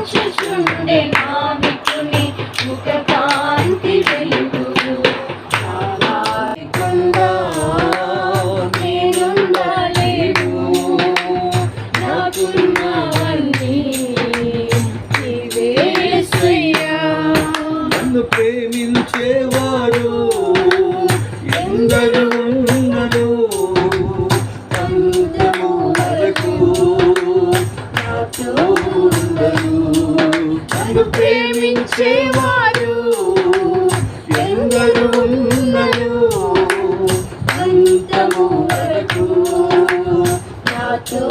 చూచుచుండే మా వికుని ముఖ కాంతి వెలుగు ప్రేమించేవారు ఎందరూ ఉన్నరు అందరూ యేసు ప్రేమించేవారు ఎందరు ఉన్నారు అంతము వరకు నాతో